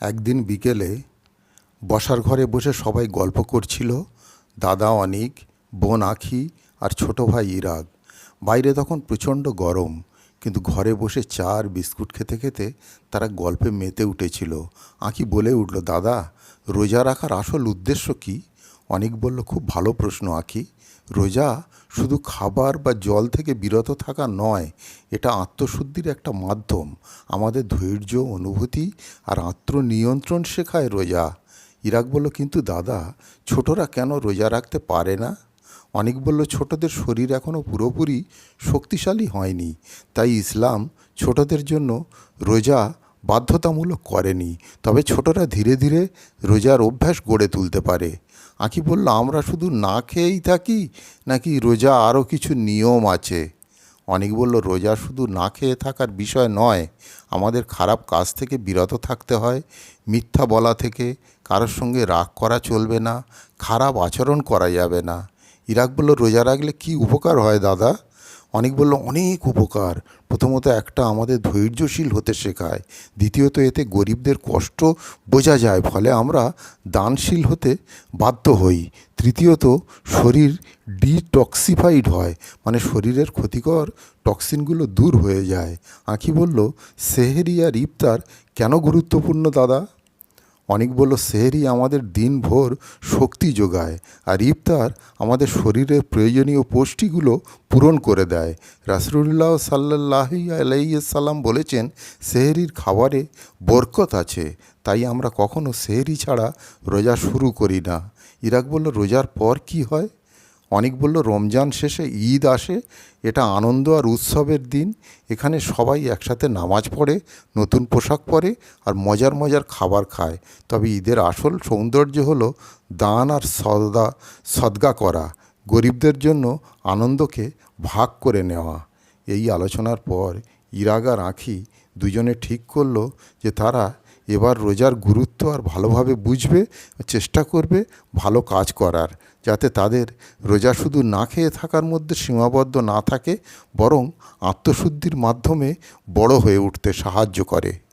একদিন বিকেলে বসার ঘরে বসে সবাই গল্প করছিল, দাদা অনিক, বোন আখি আর ছোট ভাই ইরাগ বাইরে তখন প্রচণ্ড গরম, কিন্তু ঘরে বসে চা আর বিস্কুট খেতে খেতে তারা গল্পে মেতে উঠেছিল। আঁকি বলে উঠল, দাদা, রোজা রাখার আসল উদ্দেশ্য কী? অনেক বলল, খুব ভালো প্রশ্ন আঁকি রোজা শুধু খাবার বা জল থেকে বিরত থাকা নয়, এটা আত্মশুদ্ধির একটা মাধ্যম। আমাদের ধৈর্য, অনুভূতি আর আত্মনিয়ন্ত্রণ শেখায় রোজা। ইরাক বলল, কিন্তু দাদা, ছোটরা কেন রোজা রাখতে পারে না? অনেক বলল, ছোটদের শরীর এখনও পুরোপুরি শক্তিশালী হয়নি, তাই ইসলাম ছোটদের জন্য রোজা বাধ্যতামূলক করেনি। তবে ছোটরা ধীরে ধীরে রোজার অভ্যাস গড়ে তুলতে পারে। আঁকি বলল, আমরা শুধু না খেয়েই থাকি নাকি রোজা আরও কিছু নিয়ম আছে? অনেক বলল, রোজা শুধু না খেয়ে থাকার বিষয় নয়, আমাদের খারাপ কাজ থেকে বিরত থাকতে হয়, মিথ্যা বলা থেকে, কারোর সঙ্গে রাগ করা চলবে না, খারাপ আচরণ করা যাবে না। ইরাক বলল, রোজা রাখলে কি উপকার হয় দাদা? অনেক বলল, অনেক উপকার। প্রথমত একটা আমাদের ধৈর্যশীল হতে শেখায়। দ্বিতীয়ত, এতে গরিবদের কষ্ট বোঝা যায়। ফলে আমরা দানশীল হতে বাধ্য হই। তৃতীয়ত, শরীর ডিটক্সিফাইড হয়। মানে শরীরের ক্ষতিকর টক্সিনগুলো দূর হয়ে যায়। আঁকি বলল সেহেরি আর ইফতার কেন গুরুত্বপূর্ণ দাদা? অনেক বলল, সেহেরি আমাদের দিনভর শক্তি যোগায় আর ইফতার আমাদের শরীরের প্রয়োজনীয় পুষ্টিগুলো পূরণ করে দেয়। রাসুল্লাহ সাল্লাহ আলাইসাল্লাম বলেছেন, সেহেরির খাবারে বরকত আছে, তাই আমরা কখনও সেহেরি ছাড়া রোজা শুরু করি না। ইরাক বলল, রোজার পর কি হয়? অনেক বলল, রমজান শেষে ঈদ আসে, এটা আনন্দ আর উৎসবের দিন। এখানে সবাই একসাথে নামাজ পড়ে, নতুন পোশাক পরে আর মজার মজার খাবার খায়। তবে ঈদের আসল সৌন্দর্য হলো দান আর সদা সদগা করা, গরিবদের জন্য আনন্দকে ভাগ করে নেওয়া। এই আলোচনার পর ইরাগ আর আঁখি দুজনে ঠিক করল যে তারা এবার রোজার গুরুত্ব আর ভালোভাবে বুঝবে, চেষ্টা করবে ভালো কাজ করার, যাতে তাদের রোজা শুধু না খেয়ে থাকার মধ্যে সীমাবদ্ধ না থাকে, বরং আত্মশুদ্ধির মাধ্যমে বড় হয়ে উঠতে সাহায্য করে।